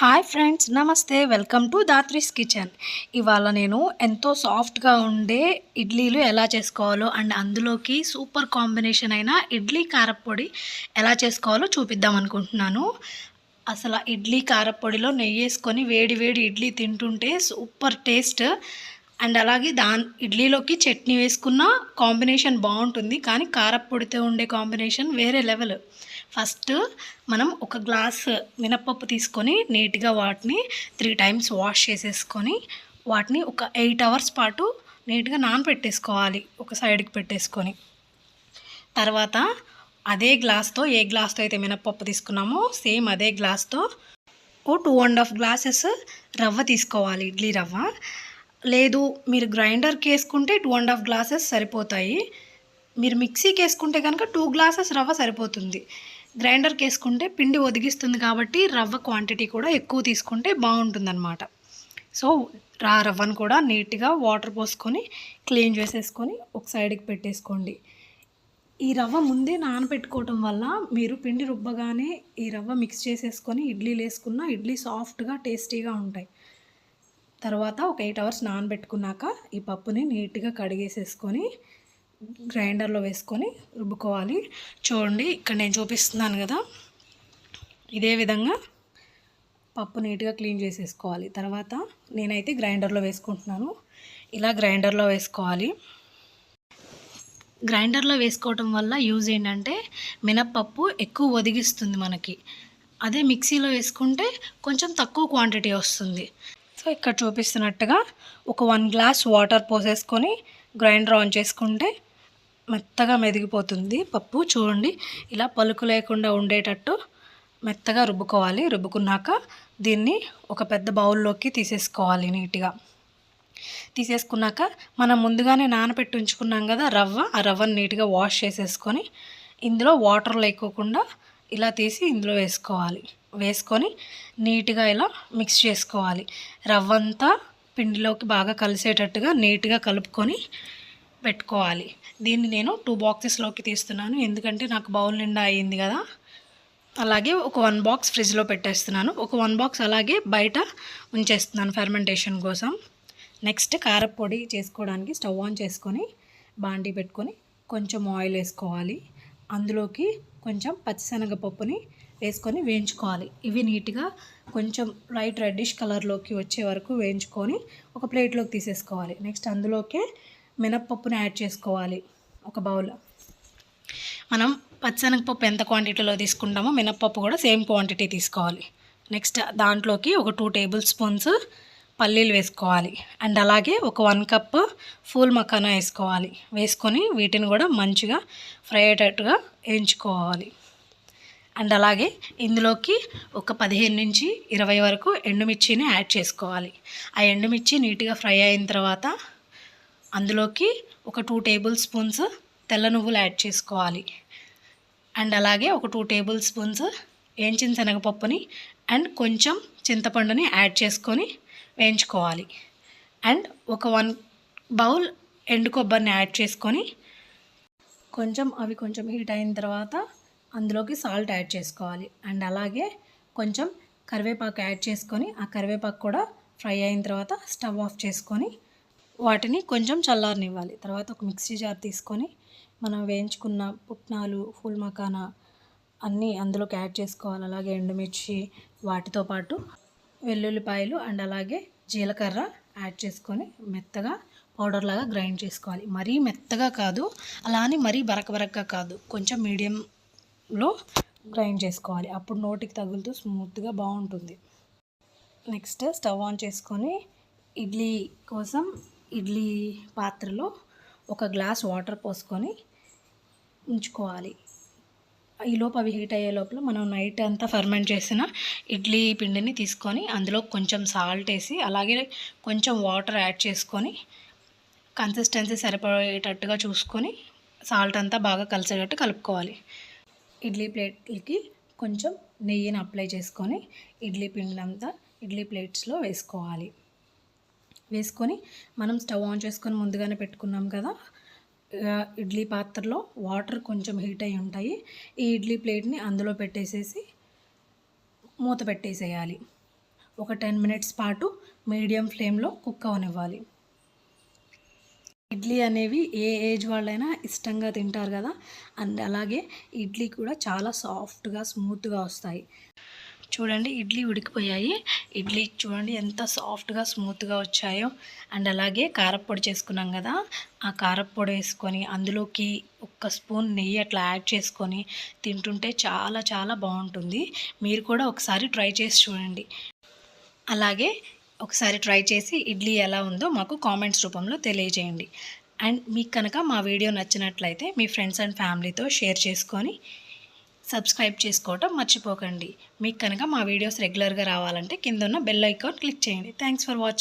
Hi friends నమస్తే. Welcome to Dhatri's kitchen. ఇవాళ నేను ఎంతో సాఫ్ట్గా ఉండే ఇడ్లీలు ఎలా చేసుకోవాలో అండ్ అందులోకి సూపర్ కాంబినేషన్ అయిన ఇడ్లీ కారపొడి ఎలా చేసుకోవాలో చూపిద్దాం అనుకుంటున్నాను. అసలు ఇడ్లీ కారప్పొడిలో నెయ్యి వేసుకొని వేడి వేడి ఇడ్లీ తింటుంటే సూపర్ టేస్ట్. అండ్ అలాగే దాని ఇడ్లీలోకి చట్నీ వేసుకున్న కాంబినేషన్ బాగుంటుంది. కానీ కారప్పొడితో ఉండే కాంబినేషన్ వేరే లెవెల్. ఫస్ట్ మనం ఒక గ్లాస్ మినప్పప్పు తీసుకొని నీట్గా వాటిని త్రీ టైమ్స్ వాష్ చేసేసుకొని వాటిని ఒక ఎయిట్ అవర్స్ పాటు నీట్గా నానబెట్టేసుకోవాలి ఒక సైడ్కి పెట్టేసుకొని. తర్వాత అదే గ్లాస్తో ఏ గ్లాస్తో అయితే మినప్పప్పు తీసుకున్నామో సేమ్ అదే గ్లాస్తో ఓ టూ అండ్ హాఫ్ గ్లాసెస్ రవ్వ తీసుకోవాలి ఇడ్లీ రవ్వ. లేదు మీరు గ్రైండర్కి వేసుకుంటే టూ అండ్ హాఫ్ గ్లాసెస్ సరిపోతాయి. మీరు మిక్సీకి వేసుకుంటే కనుక టూ గ్లాసెస్ రవ్వ సరిపోతుంది. గ్రైండర్కి వేసుకుంటే పిండి ఒదిగిస్తుంది కాబట్టి రవ్వ క్వాంటిటీ కూడా ఎక్కువ తీసుకుంటే బాగుంటుందన్నమాట. సో రా రవ్వను కూడా నీట్గా వాటర్ పోసుకొని క్లీన్ చేసేసుకొని ఒక సైడ్కి పెట్టేసుకోండి. ఈ రవ్వ ముందే నానబెట్టుకోవటం వల్ల మీరు పిండి రుబ్బగానే ఈ రవ్వ మిక్స్ చేసేసుకొని ఇడ్లీలు వేసుకున్న ఇడ్లీ సాఫ్ట్గా టేస్టీగా ఉంటాయి. తర్వాత ఒక ఎయిట్ అవర్స్ నానబెట్టుకున్నాక ఈ పప్పుని నీట్గా కడిగేసేసుకొని గ్రైండర్లో వేసుకొని రుబ్బుకోవాలి. చూడండి ఇక్కడ నేను చూపిస్తున్నాను కదా. ఇదే విధంగా పప్పు నీట్గా క్లీన్ చేసేసుకోవాలి. తర్వాత నేనైతే గ్రైండర్లో వేసుకుంటున్నాను. ఇలా గ్రైండర్లో వేసుకోవాలి. గ్రైండర్లో వేసుకోవటం వల్ల యూజ్ ఏంటంటే మినప్పప్పు ఎక్కువ ఒదిగిస్తుంది మనకి. అదే మిక్సీలో వేసుకుంటే కొంచెం తక్కువ క్వాంటిటీ వస్తుంది. సో ఇక్కడ చూపిస్తున్నట్టుగా ఒక వన్ గ్లాస్ వాటర్ పోసేసుకొని గ్రైండర్ ఆన్ చేసుకుంటే మెత్తగా మెదిగిపోతుంది పప్పు. చూడండి ఇలా పలుకు లేకుండా ఉండేటట్టు మెత్తగా రుబ్బుకోవాలి. రుబ్బుకున్నాక దీన్ని ఒక పెద్ద బౌల్లోకి తీసేసుకోవాలి నీట్గా. తీసేసుకున్నాక మనం ముందుగానే నానబెట్టి ఉంచుకున్నాం కదా రవ్వ. ఆ రవ్వను నీట్గా వాష్ చేసేసుకొని ఇందులో వాటర్ లేకోకుండా ఇలా తీసి ఇందులో వేసుకోవాలి. వేసుకొని నీట్గా ఇలా మిక్స్ చేసుకోవాలి. రవ్వ అంతా పిండిలోకి బాగా కలిసేటట్టుగా నీట్గా కలుపుకొని పెట్టుకోవాలి. దీన్ని నేను టూ బాక్సెస్లోకి తీస్తున్నాను. ఎందుకంటే నాకు బౌల్ నిండా అయ్యింది కదా. అలాగే ఒక వన్ బాక్స్ ఫ్రిడ్జ్లో పెట్టేస్తున్నాను. ఒక వన్ బాక్స్ అలాగే బయట ఉంచేస్తున్నాను ఫెర్మెంటేషన్ కోసం. నెక్స్ట్ కారపొడి చేసుకోవడానికి స్టవ్ ఆన్ చేసుకొని బాండీ పెట్టుకొని కొంచెం ఆయిల్ వేసుకోవాలి. అందులోకి కొంచెం పచ్చిశనగపప్పుని వేసుకొని వేయించుకోవాలి. ఇవి నీట్గా కొంచెం లైట్ రెడ్డిష్ కలర్లోకి వచ్చే వరకు వేయించుకొని ఒక ప్లేట్లోకి తీసేసుకోవాలి. నెక్స్ట్ అందులోకే మినప్పప్పును యాడ్ చేసుకోవాలి ఒక బౌల్. మనం పచ్చనగపప్పు ఎంత క్వాంటిటీలో తీసుకుంటామో మినప్పప్పు కూడా సేమ్ క్వాంటిటీ తీసుకోవాలి. నెక్స్ట్ దాంట్లోకి ఒక టూ టేబుల్ స్పూన్స్ పల్లీలు వేసుకోవాలి. అండ్ అలాగే ఒక వన్ కప్ ఫూల్ మకానా వేసుకోవాలి. వేసుకొని వీటిని కూడా మంచిగా ఫ్రై అయ్యేటట్టుగా వేయించుకోవాలి. అండ్ అలాగే ఇందులోకి ఒక పదిహేను నుంచి ఇరవై వరకు ఎండుమిర్చిని యాడ్ చేసుకోవాలి. ఆ ఎండుమిర్చి నీట్గా ఫ్రై అయిన తర్వాత అందులోకి ఒక టూ టేబుల్ స్పూన్స్ తెల్ల నువ్వులు యాడ్ చేసుకోవాలి. అండ్ అలాగే ఒక టూ టేబుల్ స్పూన్స్ వేయించిన శనగపప్పుని అండ్ కొంచెం చింతపండుని యాడ్ చేసుకొని వేయించుకోవాలి. అండ్ ఒక వన్ బౌల్ ఎండు కొబ్బరిని యాడ్ చేసుకొని కొంచెం అవి కొంచెం హీట్ అయిన తర్వాత అందులోకి సాల్ట్ యాడ్ చేసుకోవాలి. అండ్ అలాగే కొంచెం కరివేపాకు యాడ్ చేసుకొని ఆ కరివేపాకు కూడా ఫ్రై అయిన తర్వాత స్టవ్ ఆఫ్ చేసుకొని వాటిని కొంచెం చల్లారనివ్వాలి. తర్వాత ఒక మిక్సీ జార్ తీసుకొని మనం వేయించుకున్న పుట్నాలు ఫుల్ మకానా అన్నీ అందులోకి యాడ్ చేసుకోవాలి. అలాగే ఎండుమిర్చి వాటితో పాటు వెల్లుల్లిపాయలు అండ్ అలాగే జీలకర్ర యాడ్ చేసుకొని మెత్తగా పౌడర్ లాగా గ్రైండ్ చేసుకోవాలి. మరీ మెత్తగా కాదు అలా అని మరీ బరక బరకగా కాదు కొంచెం మీడియంలో గ్రైండ్ చేసుకోవాలి. అప్పుడు నోటికి తగులుతూ స్మూత్గా బాగుంటుంది. నెక్స్ట్ స్టవ్ ఆన్ చేసుకొని ఇడ్లీ కోసం ఇడ్లీ పాత్రలో ఒక గ్లాస్ వాటర్ పోసుకొని ఉంచుకోవాలి. ఈలోపు అవి హీట్ అయ్యే లోపల మనం నైట్ అంతా ఫర్మెంట్ చేసిన ఇడ్లీ పిండిని తీసుకొని అందులో కొంచెం సాల్ట్ వేసి అలాగే కొంచెం వాటర్ యాడ్ చేసుకొని కన్సిస్టెన్సీ సరిపోయేటట్టుగా చూసుకొని సాల్ట్ అంతా బాగా కలిసేటట్టు కలుపుకోవాలి. ఇడ్లీ ప్లేట్లకి కొంచెం నెయ్యిని అప్లై చేసుకొని ఇడ్లీ పిండి అంతా ఇడ్లీ ప్లేట్స్లో వేసుకోవాలి. వేసుకొని మనం స్టవ్ ఆన్ చేసుకొని ముందుగానే పెట్టుకున్నాం కదా ఇడ్లీ పాత్రలో వాటర్ కొంచెం హీట్ అయి ఉంటాయి. ఈ ఇడ్లీ ప్లేట్ని అందులో పెట్టేసేసి మూత పెట్టేసేయాలి. ఒక టెన్ మినిట్స్ పాటు మీడియం ఫ్లేమ్లో కుక్ అవనివ్వాలి. ఇడ్లీ అనేవి ఏ ఏజ్ వాళ్ళైనా ఇష్టంగా తింటారు కదా అండ్ అలాగే ఇడ్లీ కూడా చాలా సాఫ్ట్గా స్మూత్గా వస్తాయి. చూడండి ఇడ్లీ ఉడికిపోయాయి. ఇడ్లీ చూడండి ఎంత సాఫ్ట్గా స్మూత్గా వచ్చాయో. అండ్ అలాగే కారప్పొడి చేసుకున్నాం కదా ఆ కారప్పొడి వేసుకొని అందులోకి ఒక్క స్పూన్ నెయ్యి అట్లా యాడ్ చేసుకొని తింటుంటే చాలా చాలా బాగుంటుంది. మీరు కూడా ఒకసారి ట్రై చేసి చూడండి. అలాగే ఒకసారి ట్రై చేసి ఇడ్లీ ఎలా ఉందో మాకు కామెంట్స్ రూపంలో తెలియజేయండి. అండ్ మీకు కనుక మా వీడియో నచ్చినట్లయితే మీ ఫ్రెండ్స్ అండ్ ఫ్యామిలీతో షేర్ చేసుకొని సబ్స్క్రైబ్ చేసుకోవటం మర్చిపోకండి. మీకు కనుక మా వీడియోస్ రెగ్యులర్గా రావాలంటే కింద ఉన్న బెల్ ఐకాన్ క్లిక్ చేయండి. Thanks for watching